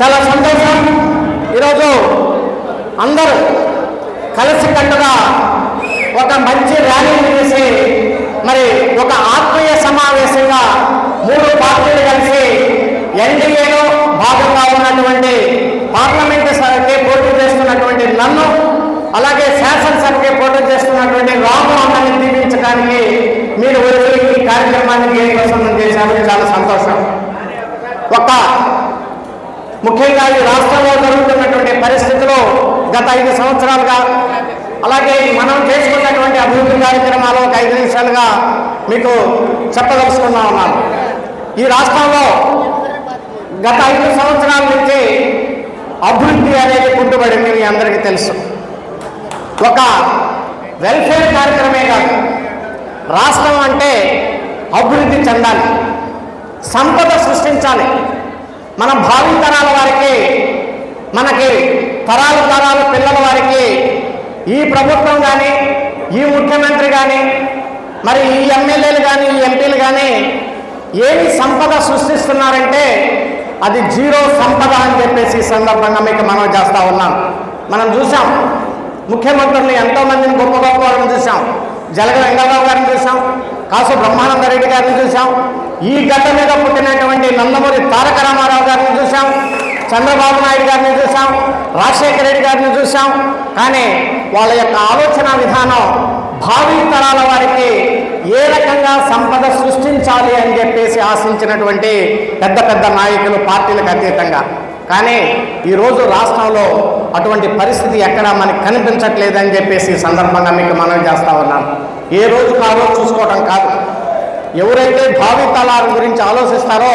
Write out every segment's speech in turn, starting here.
చాలా సంతోషం. ఈరోజు అందరూ కలిసికట్టుగా ఒక మంచి ర్యాలీ చేసి మరి ఒక ఆత్మీయ సమావేశంగా మూడు పార్టీలు కలిసి ఎన్డీఏలో భాగంగా ఉన్నటువంటి పార్లమెంటు సభకి పోటీ చేస్తున్నటువంటి నన్ను అలాగే శాసనసభకి పోటీ చేస్తున్నటువంటి రామమోహన్ దీపించడానికి మీరు వచ్చి ఈ కార్యక్రమాన్ని జయప్రసన్నం చేశారు? చాలా సంతోషం. ఒక ముఖ్యంగా ఈ రాష్ట్రంలో జరుగుతున్నటువంటి పరిస్థితులు గత ఐదు సంవత్సరాలుగా అలాగే మనం చేసుకున్నటువంటి అభివృద్ధి కార్యక్రమాలు ఒక ఐదు నిమిషాలుగా మీకు చెప్పదలుచుకున్నా ఉన్నాను. ఈ రాష్ట్రంలో గత ఐదు సంవత్సరాల నుంచి అభివృద్ధి అనేది కుంటుపడింది మీ అందరికీ తెలుసు. ఒక వెల్ఫేర్ కార్యక్రమే కాదు రాష్ట్రం అంటే అభివృద్ధి చెందాలి సంపద సృష్టించాలి. మన భావి తరాల వారికి మనకి తరాల తరాల పిల్లల వారికి ఈ ప్రభుత్వం కానీ ఈ ముఖ్యమంత్రి కానీ మరి ఈ ఎమ్మెల్యేలు కానీ ఈ ఎంపీలు కానీ ఏమి సంపద సృష్టిస్తున్నారంటే అది జీరో సంపద అని చెప్పేసి ఈ సందర్భంగా మీకు మనం చేస్తూ ఉన్నాం. మనం చూసాం ముఖ్యమంత్రులు ఎంతోమందిని గొప్ప గొప్ప వాళ్ళని చూసాం. జలగ వెంకటరావు గారిని చూసాం కాసు బ్రహ్మానంద రెడ్డి గారిని చూసాం ఈ గడ్డ మీద పుట్టినటువంటి నందమూరి తారక రామారావు గారిని చూసాం చంద్రబాబు నాయుడు గారిని చూసాం రాజశేఖర రెడ్డి గారిని చూసాం కానీ వాళ్ళ యొక్క ఆలోచన విధానం భావి తరాల వారికి ఏ రకంగా సంపద సృష్టించాలి అని చెప్పేసి ఆశించినటువంటి పెద్ద పెద్ద నాయకులు పార్టీలకు అతీతంగా. కానీ ఈరోజు రాష్ట్రంలో అటువంటి పరిస్థితి ఎక్కడా మనకి కనిపించట్లేదని చెప్పేసి ఈ సందర్భంగా మీకు మనం చేస్తా ఉన్నాను ఏ రోజు కాదో చూసుకోవటం కాదు. ఎవరైతే భావి తరాల గురించి ఆలోచిస్తారో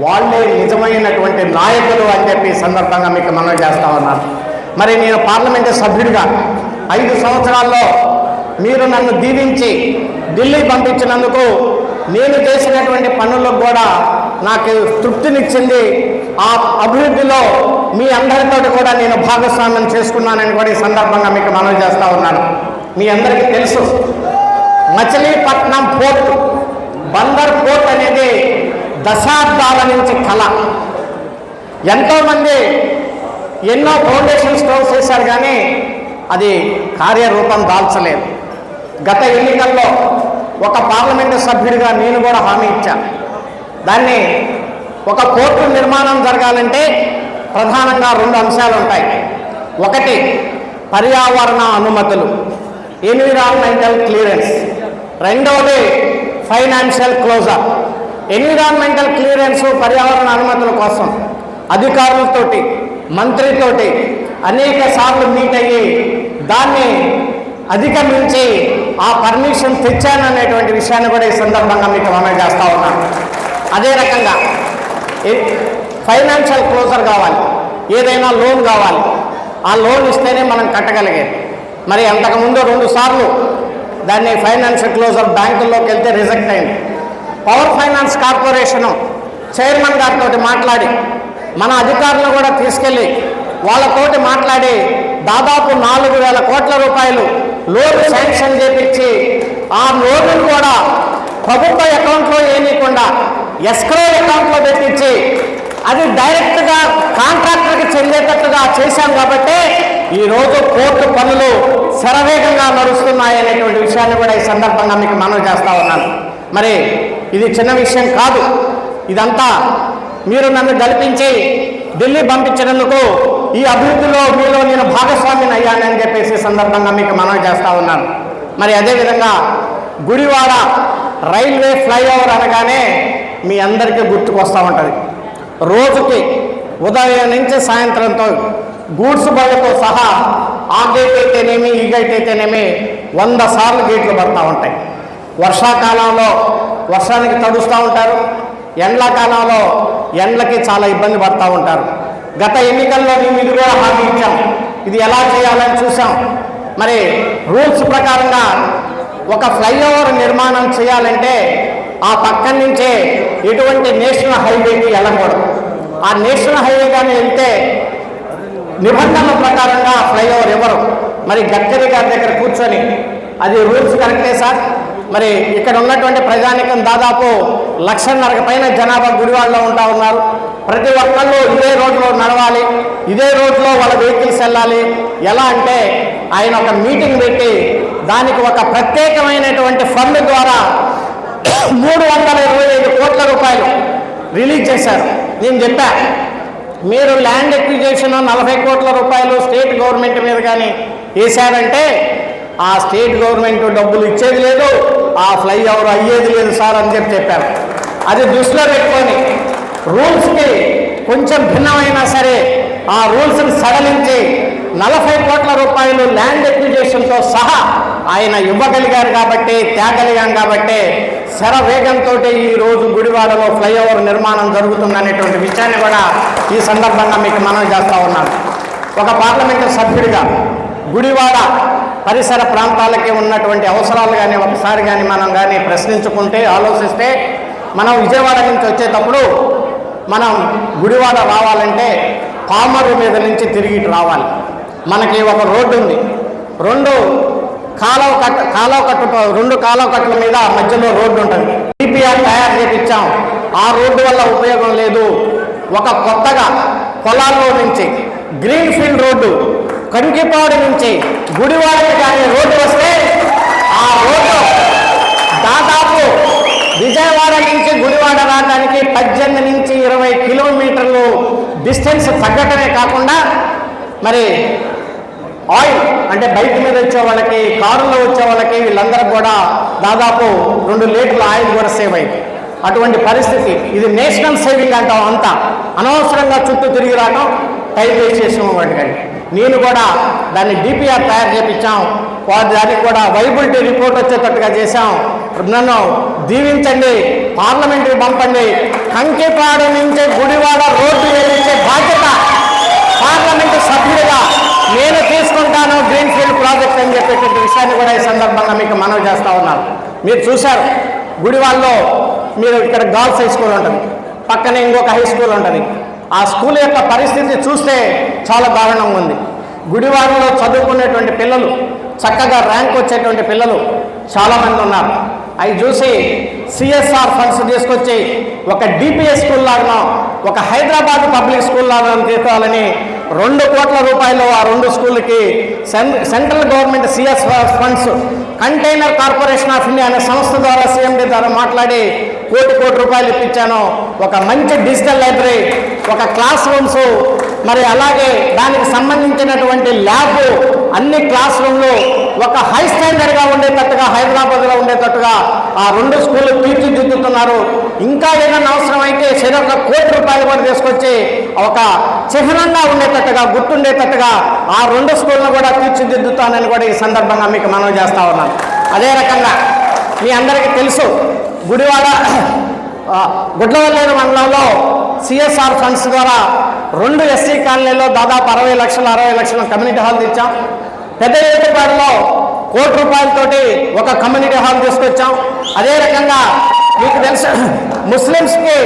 వాళ్ళే నిజమైనటువంటి నాయకులు అని చెప్పి సందర్భంగా మీకు మనం చేస్తా ఉన్నాను మరి నేను పార్లమెంటు సభ్యుడిగా ఐదు సంవత్సరాల్లో మీరు నన్ను దీవించి ఢిల్లీ పంపించినందుకు నేను చేసినటువంటి పనులకు కూడా నాకు తృప్తినిచ్చింది. ఆ అభివృద్ధిలో మీ అందరితోటి కూడా నేను భాగస్వామ్యం చేసుకున్నానని కూడా ఈ సందర్భంగా మీకు మనవి చేస్తూ ఉన్నాను. మీ అందరికీ తెలుసు. మచిలీపట్నం పోర్ట్ బందర్ పోర్ట్ అనేది దశాబ్దాల నుంచి కళ ఎంతోమంది ఎన్నో ఫౌండేషన్ స్టోర్ చేశారు కానీ అది కార్యరూపం దాల్చలేదు. గత ఎన్నికల్లో ఒక పార్లమెంటు సభ్యుడిగా నేను కూడా హామీ ఇచ్చాను. దాన్ని ఒక కోర్టు నిర్మాణం జరగాలంటే ప్రధానంగా రెండు అంశాలు ఉంటాయి. ఒకటి పర్యావరణ అనుమతులు. Environmental clearance. రెండవది ఫైనాన్షియల్ క్లోజర్ ఎన్విరాన్మెంటల్ క్లియరెన్స్ పర్యావరణ అనుమతుల కోసం అధికారులతోటి మంత్రితోటి అనేక సార్లు మీట్ అయ్యి దాన్ని అధిగమించి ఆ పర్మిషన్ తెచ్చాననేటువంటి విషయాన్ని కూడా ఈ సందర్భంగా మీకు మనం చేస్తా ఉన్నాను. అదే రకంగా ఫైనాన్షియల్ క్లోజర్ కావాలి ఏదైనా లోన్ కావాలి. ఆ లోన్ ఇస్తేనే మనం కట్టగలిగేది మరి అంతకుముందు రెండు సార్లు దాన్ని ఫైనాన్షియల్ క్లోజర్ బ్యాంకుల్లోకి వెళ్తే రిజెక్ట్ అయింది. పవర్ ఫైనాన్స్ కార్పొరేషను చైర్మన్ గారితో మాట్లాడి మన అధికారులను కూడా తీసుకెళ్ళి వాళ్ళతోటి మాట్లాడి దాదాపు నాలుగు వేల కోట్ల రూపాయలు లోన్ శాంక్షన్ చేపించి ఆ లోన్ను కూడా ప్రభుత్వ అకౌంట్లో ఏమీకుండా ఎస్క్రో అకౌంట్లో పెట్టించి అది డైరెక్ట్గా కాంట్రాక్టర్కి చెందేటట్టుగా చేశాం కాబట్టి ఈరోజు కోర్టు పనులు శరవేగంగా నడుస్తున్నాయి అనేటువంటి విషయాన్ని కూడా ఈ సందర్భంగా మీకు మనవి చేస్తూ ఉన్నాను. మరి ఇది చిన్న విషయం కాదు. ఇదంతా మీరు నన్ను గడిపించి ఢిల్లీ పంపించినందుకు ఈ అభివృద్ధిలో మీలో నేను భాగస్వామిని అయ్యానని చెప్పేసి సందర్భంగా మీకు మనవి చేస్తూ ఉన్నాను. మరి అదేవిధంగా గుడివాడ రైల్వే ఫ్లైఓవర్ అనగానే మీ అందరికీ గుర్తుకొస్తూ ఉంటుంది. రోజుకి ఉదయం నుంచి సాయంత్రంతో గూడ్స్ బళ్ళతో సహా ఆ గేట్ అయితేనేమి ఈ గేట్ అయితేనేమి వంద సార్లు గేట్లు పడతా ఉంటాయి. వర్షాకాలంలో వర్షానికి తడుస్తూ ఉంటారు. ఎండాకాలంలో ఎండ్లకి చాలా ఇబ్బంది పడతూ ఉంటారు. గత ఎన్నికల్లో మేము ఇది కూడా హామీ ఇచ్చాం. ఇది ఎలా చేయాలని చూసాం. మరి రూల్స్ ప్రకారంగా ఒక ఫ్లైఓవర్ నిర్మాణం చేయాలంటే ఆ పక్కన నుంచే ఎటువంటి నేషనల్ హైవేకి వెళ్ళకూడదు. ఆ నేషనల్ హైవే కానీ వెళ్తే నిబంధనల ప్రకారంగా ఫ్లైఓవర్ ఇవ్వరు. మరి గడ్కరీ గారి దగ్గర కూర్చొని అది రూల్స్ కరెక్టే సార్? మరి ఇక్కడ ఉన్నటువంటి ప్రజానికం దాదాపు లక్షన్నరక పైన జనాభా గుడివాడలో ఉంటా ఉన్నారు. ప్రతి ఒక్కళ్ళు ఇదే రోడ్లో ఇదే రోడ్లో వాళ్ళ వెహికల్స్ వెళ్ళాలి. ఎలా అంటే ఆయన ఒక మీటింగ్ పెట్టి దానికి ఒక ప్రత్యేకమైనటువంటి ఫండ్ ద్వారా మూడు వందల ఇరవై ఐదు కోట్ల రూపాయలు రిలీజ్ చేశారు. నేను చెప్పా మీరు ల్యాండ్ ఎక్విజేషన్ నలభై కోట్ల రూపాయలు స్టేట్ గవర్నమెంట్ మీద కానీ వేశారంటే ఆ స్టేట్ గవర్నమెంట్ డబ్బులు ఇచ్చేది లేదు ఆ ఫ్లైఓవర్ అయ్యేది లేదు సార్ అని చెప్పి చెప్పారు. అది దృష్టిలో పెట్టుకొని రూల్స్కి కొంచెం భిన్నమైనా సరే ఆ రూల్స్ని సడలించి నలభై కోట్ల రూపాయలు ల్యాండ్ ఎక్విజేషన్తో సహా ఆయన ఇవ్వగలిగారు కాబట్టి తేగలిగాం కాబట్టి శర వేగంతో ఈరోజు గుడివాడలో ఫ్లైఓవర్ నిర్మాణం జరుగుతుందనేటువంటి విషయాన్ని కూడా ఈ సందర్భంగా మీకు మనం చేస్తూ ఉన్నాను. ఒక పార్లమెంటు సభ్యుడిగా గుడివాడ పరిసర ప్రాంతాలకి ఉన్నటువంటి అవసరాలు కానీ ఒకసారి కానీ మనం కానీ ప్రశ్నించుకుంటే ఆలోచిస్తే మనం విజయవాడ నుంచి వచ్చేటప్పుడు మనం గుడివాడ రావాలంటే పామరు మీద నుంచి తిరిగి రావాలి. మనకి ఒక రోడ్డు ఉంది. రెండు కాలువ కట్ట కాలువ కట్ట రెండు కాలువ కట్టల మీద మధ్యలో రోడ్డు ఉంటుంది డిపిఆర్ తయారు చేపించాం ఆ రోడ్డు వల్ల ఉపయోగం లేదు. ఒక కొత్తగా పొలాల్లో నుంచి గ్రీన్ ఫీల్డ్ రోడ్డు కంకిపాడు నుంచి గుడివాడకి కానీ రోడ్డు వస్తే ఆ రోడ్డు దాదాపు విజయవాడ నుంచి గుడివాడ రావడానికి పద్దెనిమిది నుంచి ఇరవై కిలోమీటర్లు డిస్టెన్స్ తగ్గటమే కాకుండా మరి ఆయిల్. అంటే బైక్ మీద వచ్చే వాళ్ళకి కారులో వచ్చే వాళ్ళకి వీళ్ళందరికి కూడా దాదాపు రెండు లీటర్ల ఆయిల్ కూడా సేవ్ అయింది. అటువంటి పరిస్థితి. ఇది నేషనల్ సేవింగ్ అంటాం అంతా. అనవసరంగా చుట్టూ తిరిగి రావడం టైం వేస్ట్ చేసాం వాటికండి నేను కూడా దాన్ని డిపిఆర్ తయారు చేపించాం. వా- దానికి కూడా వైబిలిటీ రిపోర్ట్ వచ్చేటట్టుగా చేశాం. నన్ను దీవించండి పార్లమెంట్కి పంపండి. కంకిపాడు నుంచి గుడివాడ రోడ్డు వేయించే బాధ్యత పార్లమెంటు సభ్యుడిగా నేను తీసుకుంటాను గ్రీన్ ఫీల్డ్ ప్రాజెక్ట్ అని చెప్పేటువంటి విషయాన్ని కూడా ఈ సందర్భంగా మీకు మనవి చేస్తా ఉన్నాను మీరు చూశారు. గుడివాళ్ళలో మీరు ఇక్కడ గర్ల్స్ హై స్కూల్ ఉంటుంది. పక్కనే ఇంకొక హై స్కూల్ ఉంటుంది. ఆ స్కూల్ యొక్క పరిస్థితి చూస్తే చాలా దారుణంగా ఉంది. గుడివాడలో చదువుకునేటువంటి పిల్లలు చక్కగా ర్యాంక్ వచ్చేటువంటి పిల్లలు చాలామంది ఉన్నారు. అవి చూసి సిఎస్ఆర్ ఫండ్స్ తీసుకొచ్చి ఒక డిపిఎస్ స్కూల్ లాగా ఒక హైదరాబాద్ పబ్లిక్ స్కూల్ లాగా తీసుకోవాలని రెండు కోట్ల రూపాయలు ఆ రెండు స్కూళ్ళకి సెన్ central government CS funds container corporation of India అనే సంస్థ ద్వారా సిఎండి ద్వారా మాట్లాడి కోటి కోటి రూపాయలు ఇప్పించాను. ఒక మంచి డిజిటల్ లైబ్రరీ ఒక క్లాస్ రూమ్స్ మరి అలాగే దానికి సంబంధించినటువంటి ల్యాబ్ అన్ని క్లాస్ రూమ్లు ఒక హై స్టాండర్డ్గా ఉండేటట్టుగా హైదరాబాద్లో ఉండేటట్టుగా ఆ రెండు స్కూళ్ళు తీర్చిదిద్దుతున్నారు. ఇంకా ఏదైనా అవసరం అయితే సరే ఒక కోటి రూపాయలు కూడా తీసుకొచ్చి ఒక చిహ్నంగా ఉండేటట్టుగా గుర్తుండేటట్టుగా ఆ రెండు స్కూళ్ళను కూడా తీర్చిదిద్దుతానని కూడా ఈ సందర్భంగా మీకు మనం చేస్తూ ఉన్నాను. అదే రకంగా మీ అందరికీ తెలుసు గుడివాడ ఆ, గుడ్లవల్లేరు మండలంలో సిఎస్ఆర్ ఫండ్స్ ద్వారా రెండు ఎస్సీ కాలనీలో దాదాపు అరవై లక్షల అరవై లక్షల కమ్యూనిటీ హాల్ తెచ్చాం. పెద్ద ఏటుపాడులో కోటి రూపాయలతోటి ఒక కమ్యూనిటీ హాల్ తీసుకొచ్చాం. అదే రకంగా మీకు తెలుసు ముస్లిమ్స్కి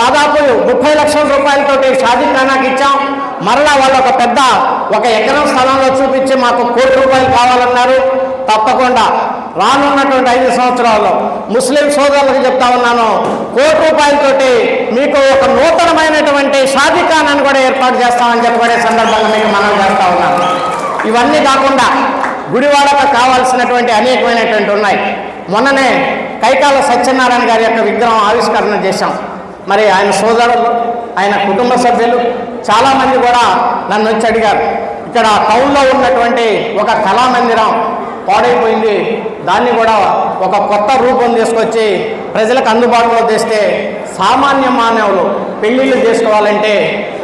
దాదాపు ముప్పై లక్షల రూపాయలతోటి షాదీ ఖానాకి ఇచ్చాం. మరలా వాళ్ళు ఒక పెద్ద ఒక ఎకరం స్థలంలో చూపించి మాకు కోటి రూపాయలు కావాలన్నారు. తప్పకుండా రానున్నటువంటి ఐదు సంవత్సరాల్లో ముస్లిం సోదరులకు చెప్తా ఉన్నాను. కోటి రూపాయలతోటి మీకు ఒక నూతనమైనటువంటి షాదిఖానాన్ని కూడా ఏర్పాటు చేస్తామని చెప్పబడే సందర్భంగా మీకు మనం చేస్తా ఉన్నాను. ఇవన్నీ కాకుండా గుడివాడకు కావాల్సినటువంటి అనేకమైనటువంటి ఉన్నాయి. మొన్ననే కైకాల సత్యనారాయణ గారి యొక్క విగ్రహం ఆవిష్కరణ చేశాం. మరి ఆయన సోదరులు ఆయన కుటుంబ సభ్యులు చాలామంది కూడా నన్ను వచ్చి అడిగారు. ఇక్కడ టౌన్లో ఉన్నటువంటి ఒక కళామందిరం పాడైపోయింది. దాన్ని కూడా ఒక కొత్త రూపం తీసుకొచ్చి ప్రజలకు అందుబాటులో తెస్తే సామాన్య మానవులు పెళ్ళిళ్ళు చేసుకోవాలంటే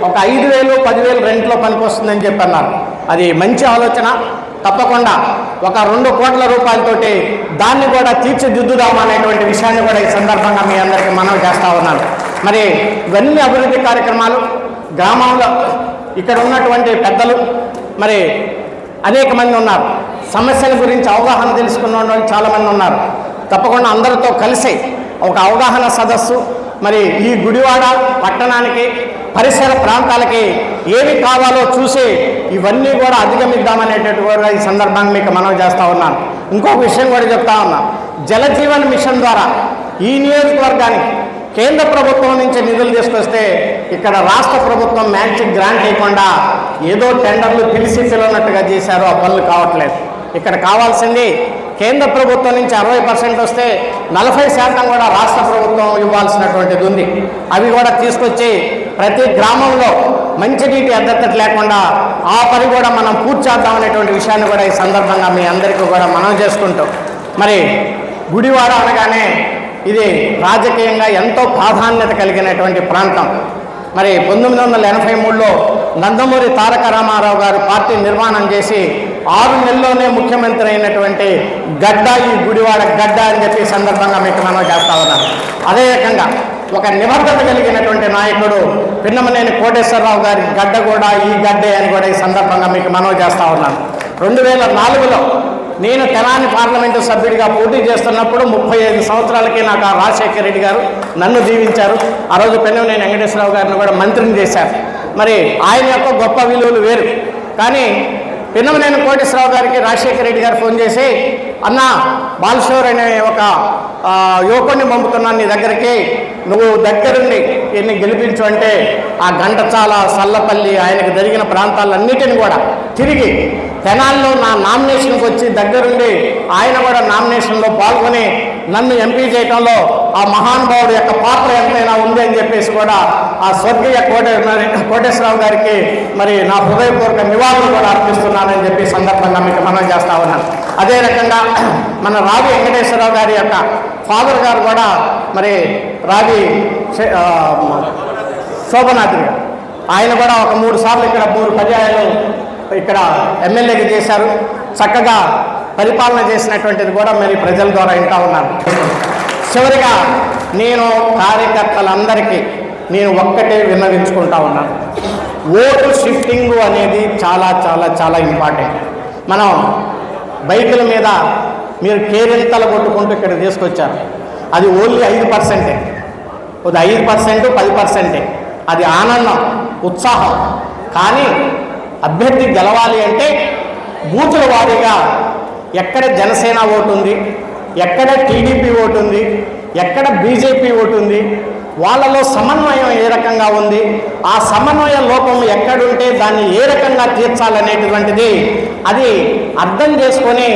ఒక ఐదు వేలు పదివేలు రెంట్లో పనికొస్తుందని చెప్పి అన్నారు అది మంచి ఆలోచన. తప్పకుండా ఒక రెండు కోట్ల రూపాయలతోటి దాన్ని కూడా తీర్చిదిద్దుదాం అనేటువంటి విషయాన్ని కూడా ఈ సందర్భంగా మీ అందరికీ మనవి చేస్తూ ఉన్నాను. మరి ఇవన్నీ అభివృద్ధి కార్యక్రమాలు గ్రామంలో ఇక్కడ ఉన్నటువంటి పెద్దలు మరి అనేక మంది ఉన్నారు. సమస్యల గురించి అవగాహన తెలుసుకున్న వాళ్ళు చాలామంది ఉన్నారు. తప్పకుండా అందరితో కలిసి ఒక అవగాహన సదస్సు. మరి ఈ గుడివాడ పట్టణానికి పరిసర ప్రాంతాలకి ఏమి కావాలో చూసి ఇవన్నీ కూడా అధిగమిద్దామనేటటువంటి కూడా ఈ సందర్భంగా మీకు మనవి చేస్తూ ఉన్నాను. ఇంకొక విషయం కూడా చెప్తా ఉన్నాను జలజీవన్ మిషన్ ద్వారా ఈ నియోజకవర్గానికి కేంద్ర ప్రభుత్వం నుంచి నిధులు తీసుకొస్తే ఇక్కడ రాష్ట్ర ప్రభుత్వం మ్యాచింగ్ గ్రాంట్ ఇవ్వకుండా ఏదో టెండర్లు పిలిచి పిలవనట్టుగా చేశారు. ఆ పనులు కావట్లేదు. ఇక్కడ కావాల్సింది కేంద్ర ప్రభుత్వం నుంచి అరవై పర్సెంట్ వస్తే నలభై శాతం కూడా రాష్ట్ర ప్రభుత్వం ఇవ్వాల్సినటువంటిది ఉంది. అవి కూడా తీసుకొచ్చి ప్రతి గ్రామంలో మంచినీటి అద్దత లేకుండా ఆ పని కూడా మనం పూర్తి చేద్దాం అనేటువంటి విషయాన్ని కూడా ఈ సందర్భంగా మీ అందరికీ కూడా మనం చేసుకుంటాం. మరి గుడివాడ అనగానే ఇది రాజకీయంగా ఎంతో ప్రాధాన్యత కలిగినటువంటి ప్రాంతం. మరి పంతొమ్మిది వందల ఎనభై మూడులో నందమూరి తారక రామారావు గారు పార్టీ నిర్మాణం చేసి ఆరు నెలల్లోనే ముఖ్యమంత్రి అయినటువంటి గడ్డ ఈ గుడివాడ గడ్డ అని చెప్పి సందర్భంగా మీకు మనం చేస్తా ఉన్నాను. అదే రకంగా ఒక నిబద్ధత కలిగినటువంటి నాయకుడు పిన్నమనేని కోటేశ్వరరావు గారి గడ్డ కూడా ఈ గడ్డే అని కూడా ఈ సందర్భంగా మీకు మనవి చేస్తా ఉన్నాను. రెండు వేల నాలుగులో నేను తెనాలి పార్లమెంటు సభ్యుడిగా పోటీ చేస్తున్నప్పుడు ముప్పై ఐదు సంవత్సరాలకి నాకు ఆ రాజశేఖర రెడ్డి గారు నన్ను దీవించారు. ఆ రోజు పెన్నమనేని వెంకటేశ్వరరావు గారిని కూడా మంత్రిని చేశారు. మరి ఆయన యొక్క గొప్ప విలువలు వేరు. కానీ పిన్నమనేని కోటేశ్వరరావు గారికి రాజశేఖర రెడ్డి గారు ఫోన్ చేసి అన్న బాలశోర్ అనే ఒక యువకుడిని పంపుతున్నాను నీ దగ్గరికి. నువ్వు దగ్గరుండి ఈయన్ని గెలిపించు అంటే ఆ గంటచాల సల్లపల్లి ఆయనకు జరిగిన ప్రాంతాలన్నిటిని కూడా తిరిగి తెనాల్లో నా నామినేషన్కి వచ్చి దగ్గరుండి ఆయన కూడా నామినేషన్లో పాల్గొని నన్ను ఎంపీ చేయటంలో ఆ మహానుభావుడు యొక్క పాత్ర ఎంతైనా ఉంది అని చెప్పేసి కూడా ఆ స్వర్గీయ కోట కోటేశ్వరరావు గారికి మరి నా హృదయపూర్వక నివాళులు కూడా అర్పిస్తున్నానని చెప్పి సందర్భంగా మీకు మనం చేస్తా ఉన్నాను. అదే రకంగా మన రావి వెంకటేశ్వరరావు గారి యొక్క ఫాదర్ గారు కూడా మరి రావి శోభనాథ్ గారు. ఆయన కూడా ఒక మూడు సార్లు ఇక్కడ మూడు పర్యాయాలు ఇక్కడ ఎమ్మెల్యేకి చేశారు. చక్కగా పరిపాలన చేసినటువంటిది కూడా మరి ప్రజల ద్వారా వింటా ఉన్నారు చివరిగా నేను కార్యకర్తలందరికీ నేను ఒక్కటే విన్నవించుకుంటా ఉన్నాను. ఓటు షిఫ్టింగ్ అనేది చాలా చాలా చాలా ఇంపార్టెంట్. మనం బైకుల మీద మీరు కేరింతలు కొట్టుకుంటూ ఇక్కడ తీసుకొచ్చారు. అది ఓన్లీ ఐదు పర్సెంటే. అది ఐదు పర్సెంట్ పది పర్సెంటే. అది ఆనందం ఉత్సాహం. కానీ అభ్యర్థి గెలవాలి అంటే బూతుల వారీగా ఎక్కడ జనసేన ఓటు ఉంది ఎక్కడ టీడీపీ ఓటు ఉంది ఎక్కడ బీజేపీ ఓటు ఉంది వాళ్ళలో సమన్వయం ఏ రకంగా ఉంది ఆ సమన్వయ లోపం ఎక్కడుంటే దాన్ని ఏ రకంగా తీర్చాలనేటువంటిది అది అర్థం చేసుకొని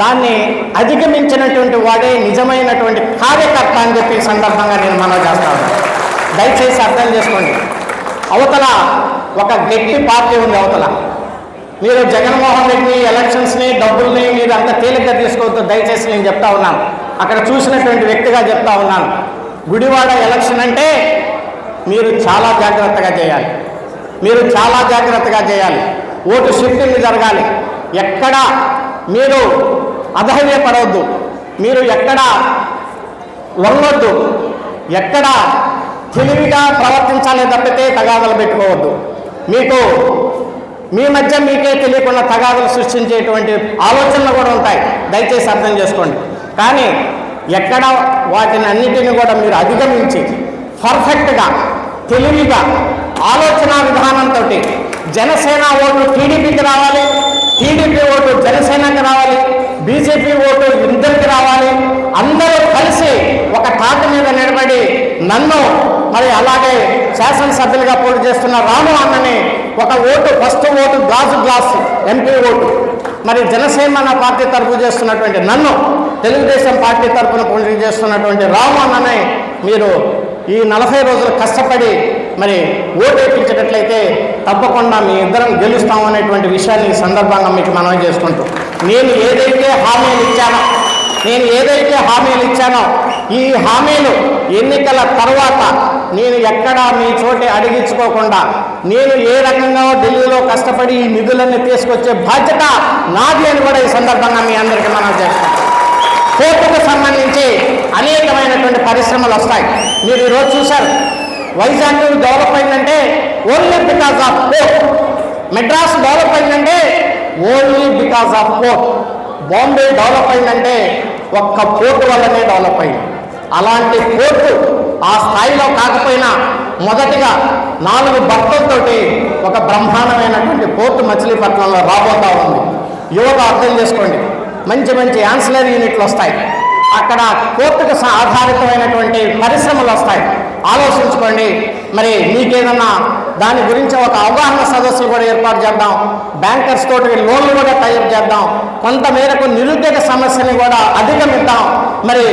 దాన్ని అధిగమించినటువంటి వాడే నిజమైనటువంటి కార్యకర్త అని చెప్పి సందర్భంగా నేను మనం చేస్తాను దయచేసి అర్థం చేసుకోండి. అవతల ఒక గట్టి పార్టీ ఉంది అవతల. మీరు జగన్మోహన్ రెడ్డి ఎలక్షన్స్ని డబ్బుల్ని మీరు అంత తేలిగ్గా తీసుకోవద్దు. దయచేసి నేను చెప్తా ఉన్నాను. అక్కడ చూసినటువంటి వ్యక్తిగా చెప్తా ఉన్నాను. గుడివాడ ఎలక్షన్ అంటే మీరు చాలా జాగ్రత్తగా చేయాలి. మీరు చాలా జాగ్రత్తగా చేయాలి. ఓటు శక్తిని జరగాలి. ఎక్కడ మీరు అధైర్యపడవద్దు. మీరు ఎక్కడ లొంగొద్దు ఎక్కడ తెలివిగా ప్రవర్తించాలి తప్పితే తగాదలు పెట్టుకోవద్దు. మీకు మీ మధ్య మీకే తెలియకుండా తగాదులు సృష్టించేటువంటి ఆలోచనలు కూడా ఉంటాయి. దయచేసి అర్థం చేసుకోండి. కానీ ఎక్కడ వాటిని అన్నిటిని కూడా మీరు అధిగమించి పర్ఫెక్ట్గా తెలివిగా ఆలోచన విధానంతో జనసేన ఓటు టీడీపీకి రావాలి టీడీపీ ఓటు జనసేనకి రావాలి బీజేపీ ఓటు ఇద్దరికి రావాలి అందరూ కలిసి ఒక తాటి మీద నిలబడి నన్ను మరి అలాగే శాసనసభ్యులుగా పోటీ చేస్తున్న రాము అన్నని ఒక ఓటు ఫస్ట్ ఓటు గాజు గ్లాస్ ఎంపీ ఓటు. మరి జనసేన పార్టీ తరఫు చేస్తున్నటువంటి నన్ను తెలుగుదేశం పార్టీ తరఫున పోటీ చేస్తున్నటువంటి రాము అన్నని మీరు ఈ నలభై రోజులు కష్టపడి మరి ఓటు వేయించేటట్లయితే తప్పకుండా మీ ఇద్దరం గెలుస్తామనేటువంటి విషయాన్ని ఈ సందర్భంగా మీకు మనవి చేసుకుంటూ నేను ఏదైతే హామీలు ఇచ్చానో నేను ఏదైతే హామీలు ఇచ్చానో ఈ హామీలు ఎన్నికల తర్వాత నేను ఎక్కడా మీ చోటే అడిగించుకోకుండా నేను ఏ రకంగా ఢిల్లీలో కష్టపడి ఈ నిధులన్నీ తీసుకొచ్చే బాధ్యత నాది అని కూడా ఈ సందర్భంగా మీ అందరికీ మనం చేస్తాం. పోర్టుకు సంబంధించి అనేకమైనటువంటి పరిశ్రమలు వస్తాయి. మీరు ఈరోజు చూశారు వైజాగ్ డెవలప్ అయిందంటే only because of port Madras develop అయిందంటే only because of port Bombay develop అయిందంటే ఒక్క పోర్టు వల్లనే డెవలప్ అయింది. అలాంటి పోర్టు ఆ స్థాయిలో కాకపోయినా మొదటిగా నాలుగు భక్తులతోటి ఒక బ్రహ్మాండమైనటువంటి పోర్టు మచిలీపట్నంలో రాబోతా ఉంది. యువత అర్థం చేసుకోండి. మంచి మంచి యాన్సిలరీ యూనిట్లు వస్తాయి. అక్కడ కోర్టుకు ఆధారితమైనటువంటి పరిశ్రమలు వస్తాయి. ఆలోచించుకోండి. మరి మీకేదన్నా దాని గురించి ఒక అవగాహన సదస్సులు కూడా ఏర్పాటు చేద్దాం. బ్యాంకర్స్ తోటి లోన్లు కూడా టైప్ చేద్దాం. కొంతమేరకు నిరుద్యోగ సమస్యని కూడా అధిగమిద్దాం. మరి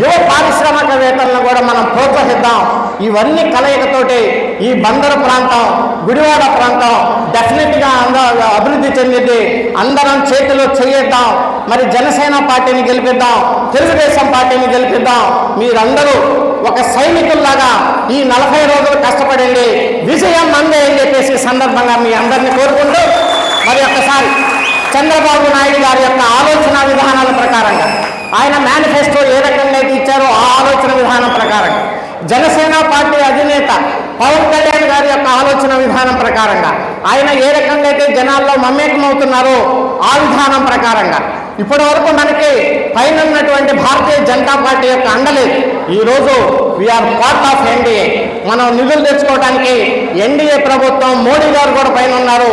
యువ పారిశ్రామికవేత్తలను కూడా మనం ప్రోత్సహిద్దాం. ఇవన్నీ కలయికతోటి ఈ బందరు ప్రాంతం గుడివాడ ప్రాంతం డెఫినెట్గా అంద అభివృద్ధి చెందింది అందరం చేతిలో చేయిద్దాం. మరి జనసేన పార్టీని గెలిపిద్దాం తెలుగుదేశం పార్టీని గెలిపిద్దాం. మీరందరూ ఒక సైనికుల్లాగా ఈ నలభై రోజులు కష్టపడండి. విజయం మందే అని చెప్పేసి సందర్భంగా మీ అందరినీ కోరుకుంటూ మరి ఒక్కసారి చంద్రబాబు నాయుడు గారి యొక్క ఆలోచన విధానాల ప్రకారంగా ఆయన మేనిఫెస్టో ఏ రకంగా అయితే ఇచ్చారో ఆ ఆలోచన విధానం ప్రకారంగా. జనసేన పార్టీ అధినేత పవన్ కళ్యాణ్ గారి యొక్క ఆలోచన విధానం ప్రకారంగా. ఆయన ఏ రకంగా అయితే జనాల్లో మమేకమవుతున్నారో ఆ విధానం ప్రకారంగా. ఇప్పటి వరకు మనకి పైన ఉన్నటువంటి భారతీయ జనతా పార్టీ యొక్క అండలేదు ఈరోజు వీఆర్ పార్ట్ ఆఫ్ ఎన్డీఏ మనం నిధులు తెచ్చుకోవడానికి ఎన్డీఏ ప్రభుత్వం మోడీ గారు కూడా పైన ఉన్నారు